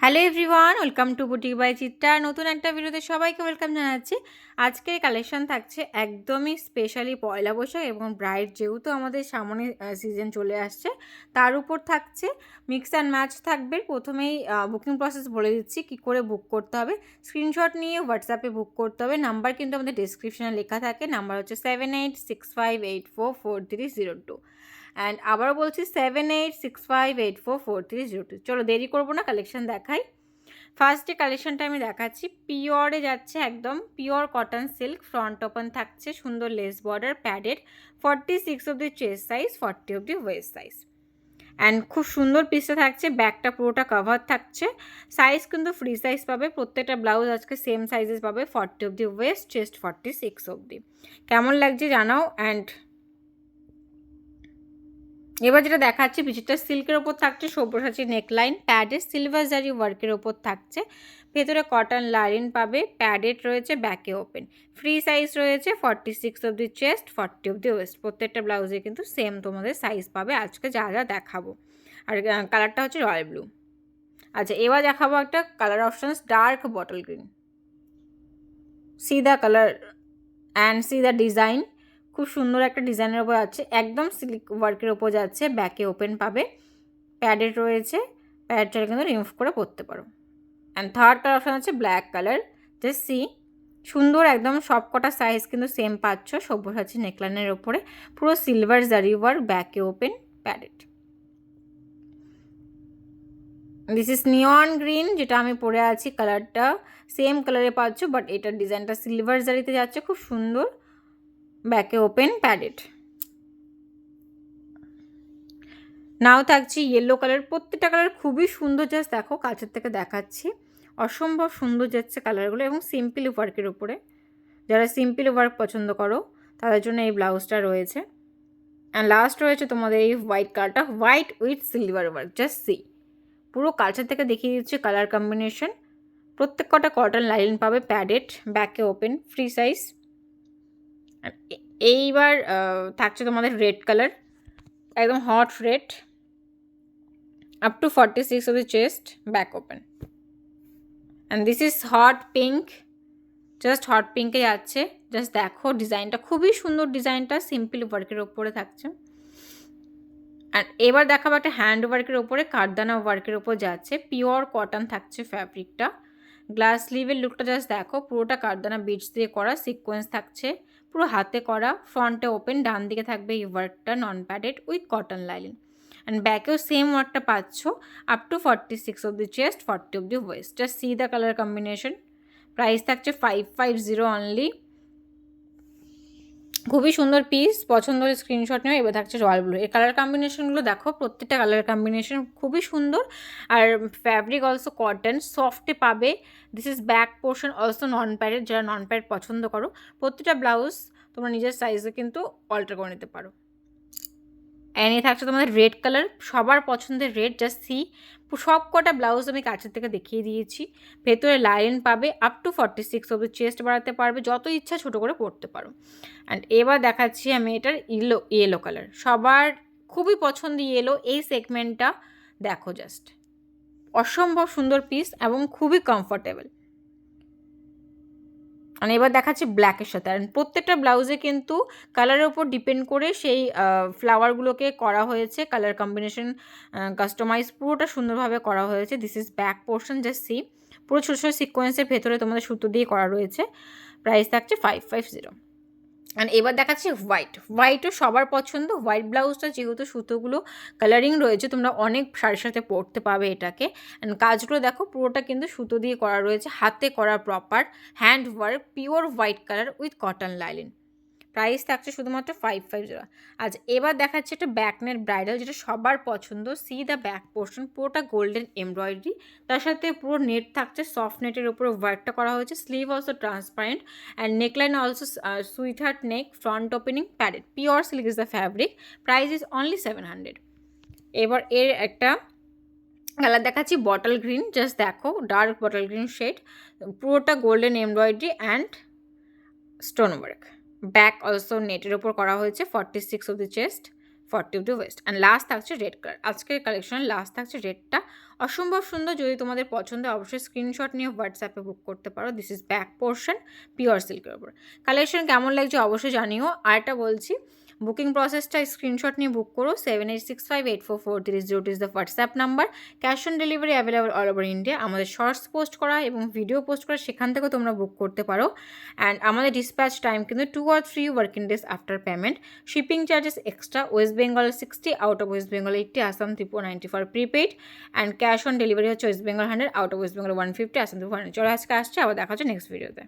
Hello everyone welcome to boutique by Chitra নতুন একটা ভিডিওতে সবাইকে ওয়েলকাম জানাচ্ছি। আজকের কালেকশন থাকছে একদমই স্পেশালি পয়লা বৈশাখ এবং ব্রাইড যেহেতু আমাদের সামনে সিজন চলে আসছে, তার উপর থাকছে মিক্স অ্যান্ড ম্যাচ থাকবে। প্রথমেই বুকিং প্রসেস বলে দিচ্ছি কি করে বুক করতে হবে। স্ক্রিনশট নিয়ে হোয়াটসঅ্যাপে বুক করতে হবে। নাম্বার কিন্তু আমাদের ডিসক্রিপশনে লেখা থাকে। নাম্বার হচ্ছে seven eight six five eight four four three zero two and আবারও বলছি seven eight six five eight four four three zero two চলো দেরি করব না কালেকশন দেখাই। ফার্স্টে কালেকশনটা আমি দেখাচ্ছি পিওরে যাচ্ছে একদম pure cotton silk front open থাকছে, সুন্দর lace border padded forty six of the chest size forty of the waist size and খুব সুন্দর পিসটা থাকছে ব্যাকটা পুরোটা কভার থাকছে। সাইজ কিন্তু ফ্রি সাইজ পাবে, প্রত্যেকটা ব্লাউজ আজকে সেম সাইজেস পাবে forty of the waist chest forty six অবধি। কেমন লাগছে জানাও অ্যান্ড এবার যেটা দেখাচ্ছি পিছুটা সিল্কের ওপর থাকছে, সব্যসাচী নেকলাইন প্যাডের সিলভার জারি ওয়ার্কের ওপর থাকছে। ভেতরে কটন লাইন পাবে প্যাডেড রয়েছে ব্যাকে ওপেন। ফ্রি সাইজ রয়েছে, forty six of the chest, forty of the waist. প্রত্যেকটা ব্লাউজে কিন্তু সেম তোমাদের সাইজ পাবে, আজকে যা যা দেখাবো। আর কালারটা হচ্ছে রয়্যাল ব্লু। আচ্ছা এবার দেখাবো একটা colour options, dark bottle green. See the colour and see the design. খুব সুন্দর একটা ডিজাইনের ওপর আছে। একদম সিল্ক ওয়ার্কের ওপর যাচ্ছে ব্যাকে ওপেন পাবে। প্যাডেড রয়েছে প্যাডটা কিন্তু রিমুভ করে পরতে পারো। অ্যান্ড থার্ড কালার অপশান আছে ব্ল্যাক কালার যে সি সুন্দর একদম সব কটা সাইজ কিন্তু সেম পাচ্ছ সব্যসাচী নেকলাইনের ওপরে। পুরো সিলভার জারি ওয়ার্ক ব্যাকে open padded this is neon green যেটা আমি পরে আছি কালারটা সেম কালারে পাচ্ছ বাট এটার ডিজাইনটা সিলভার জারিতে যাচ্ছে, খুব সুন্দর। ব্যাকে ওপেন প্যাডেড। নাও থাকছি ইয়েলো কালার প্রত্যেকটা কালার খুবই সুন্দর জাস্ট দেখো, কাছের থেকে দেখাচ্ছি। অসম্ভব সুন্দর যাচ্ছে কালারগুলো এবং সিম্পল ওয়ার্কের উপরে। যারা সিম্পল ওয়ার্ক পছন্দ করো, তাদের জন্য এই ব্লাউজটা রয়েছে। অ্যান্ড লাস্ট রয়েছে তোমাদের এই হোয়াইট কালারটা white with silver work just see পুরো কালচার থেকে দেখিয়ে দিচ্ছে কালার কম্বিনেশন প্রত্যেক কটা কটন লাইন পাবে প্যাডেড, ব্যাকে ওপেন ফ্রি সাইজ এইবার থাকছে তোমাদের রেড কালার, একদম hot red up to forty six of the chest back open and this is hot pink just hot পিঙ্কে যাচ্ছে জাস্ট দেখো ডিজাইনটা, খুবই সুন্দর ডিজাইনটা সিম্পল ওয়ার্কের ওপরে থাকছে। অ্যান্ড এবার দেখাবো একটা হ্যান্ড ওয়ার্কের ওপরে, কারদানা ওয়ার্কের ওপর যাচ্ছে পিওর কটন থাকছে ফ্যাব্রিকটা গ্লাস স্লিভের লুকটা জাস্ট দেখো, পুরোটা কারদানা বিটস দিয়ে করা সিকোয়েন্স থাকছে। পুরো হাতে করা, ফ্রন্টে ওপেন, ডান দিকে থাকবে এই ওয়ার্কটা non padded with cotton lining and ব্যাকেও same ওয়ার্কটা পাচ্ছ up to forty six of the chest forty the waist just see the colour combination price থাকছে ফাইভ ফাইভ জিরো অনলি খুবই সুন্দর পিস পছন্দ হলে স্ক্রিনশট নেওয়া এবার থাকছে রয়্যাল ব্লু এই কালার কম্বিনেশনগুলো দেখো, প্রত্যেকটা কালার কম্বিনেশন খুবই সুন্দর। আর ফ্যাব্রিক অলসো কটন সফটে পাবে। This is back portion also non padded যারা নন প্যাড পছন্দ করো। প্রত্যেকটা ব্লাউজ তোমরা নিজের সাইজে কিন্তু অল্টার করে নিতে পারো। অ্যান্ড এ থাকছে তোমাদের রেড কালার সবার পছন্দের রেড জাস্ট সি সব কটা ব্লাউজ আমি কাছের থেকে দেখিয়ে দিয়েছি। ভেতরে লাইন পাবে আপ টু ফর্টি সিক্স অব্দি চেস্ট বাড়াতে পারবে, যত ইচ্ছা ছোটো করে পরতে পারো। অ্যান্ড এবার দেখাচ্ছি আমি এটার ইয়েলো ইয়েলো কালার সবার খুবই পছন্দ ইয়েলো এই সেগমেন্টটা দেখো জাস্ট অসম্ভব সুন্দর পিস এবং খুবই কমফোর্টেবল মানে এবার দেখাচ্ছি ব্ল্যাকের সাথে। আর প্রত্যেকটা ব্লাউজে কিন্তু কালারের ওপর ডিপেন্ড করে সেই ফ্লাওয়ারগুলোকে করা হয়েছে। কালার কম্বিনেশন কাস্টমাইজ পুরোটা সুন্দরভাবে করা হয়েছে। This is back portion just see পুরো ছোটো ছোটো সিকোয়েন্সের ভেতরে তোমাদের সুতো দিয়ে করা রয়েছে। প্রাইস থাকছে ফাইভ ফাইভ জিরো অ্যান্ড এবার দেখাচ্ছি হোয়াইট হোয়াইটও সবার পছন্দ। হোয়াইট ব্লাউজটা যেহেতু সুতোগুলো কালারিং রয়েছে, তোমরা অনেক শাড়ির সাথে পরতে পাবে এটাকে। অ্যান্ড কাজগুলো দেখো, পুরোটা কিন্তু সুতো দিয়ে করা রয়েছে, হাতে করা proper hand work pure white colour with cotton lining price থাকছে শুধুমাত্র ফাইভ ফাইভ জিরো আচ্ছা এবার দেখাচ্ছে একটা ব্যাকনেট ব্রাইডাল যেটা সবার পছন্দ। সি দ্য ব্যাক পোর্শন পুরোটা গোল্ডেন এমব্রয়ডারি তার সাথে পুরো নেট থাকছে সফট নেটের উপরে ওয়ার্কটা করা হয়েছে। Sleeve also transparent and neckline also sweet heart neck front opening padded pure silk is the fabric price is only seven hundred এবার এর একটা কালার দেখাচ্ছি বটল গ্রিন জাস্ট দেখো ডার্ক বটল গ্রিন শেড পুরোটা golden embroidery and stone work back also নেটের ওপর করা হয়েছে forty six of the chest forty of the waist and last থাকছে রেড কালার আজকের কালেকশন লাস্ট থাকছে রেডটা অসম্ভব সুন্দর যদি তোমাদের পছন্দ অবশ্যই স্ক্রিনশট নিয়ে হোয়াটসঅ্যাপে বুক করতে পারো। This is back portion pure সিল্কের ওপর কালেকশন কেমন লাগছে অবশ্যই জানিও। আরেকটা বলছি বুকিং প্রসেসটা স্ক্রিনশট নিয়ে বুক করো seven eight six five eight four four three zero is the WhatsApp number cash on delivery available all over India আমাদের শর্টস পোস্ট করা এবং ভিডিও পোস্ট করা, সেখান থেকেও তোমরা বুক করতে পারো। অ্যান্ড আমাদের ডিসপ্যাচ টাইম কিন্তু two R three working days after payment shipping charges extra West Bengal sixty out of West Bengal eighty Assam Tripura ninety for prepaid and cash on delivery হচ্ছে West Bengal hundred out of West Bengal one fifty Assam Tripura চলো আজকে আসছে, আবার দেখা হচ্ছে next ভিডিওতে